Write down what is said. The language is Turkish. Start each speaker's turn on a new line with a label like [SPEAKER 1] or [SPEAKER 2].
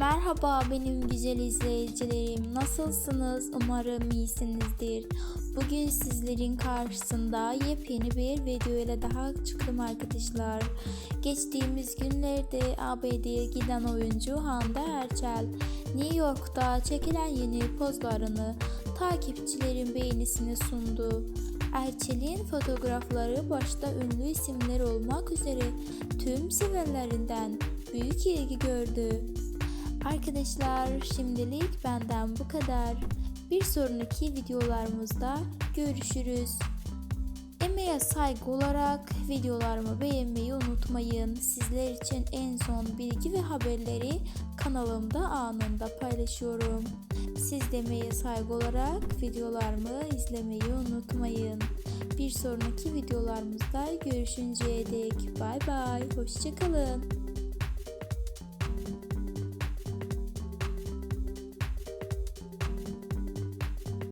[SPEAKER 1] Merhaba benim güzel izleyicilerim. Nasılsınız? Umarım iyisinizdir. Bugün sizlerin karşısında yepyeni bir video ile daha çıktım arkadaşlar. Geçtiğimiz günlerde ABD'ye giden oyuncu Hande Erçel, New York'ta çekilen yeni pozlarını takipçilerin beğenisine sundu. Erçel'in fotoğrafları başta ünlü isimler olmak üzere tüm sevenlerinden büyük ilgi gördü. Arkadaşlar şimdilik benden bu kadar. Bir sonraki videolarımızda görüşürüz. Emeğe saygı olarak videolarımı beğenmeyi unutmayın. Sizler için en son bilgi ve haberleri kanalımda anında paylaşıyorum. Siz de saygı olarak videolarımı izlemeyi unutmayın. Bir sonraki videolarımızda görüşünceye dek bay bay. Hoşçakalın.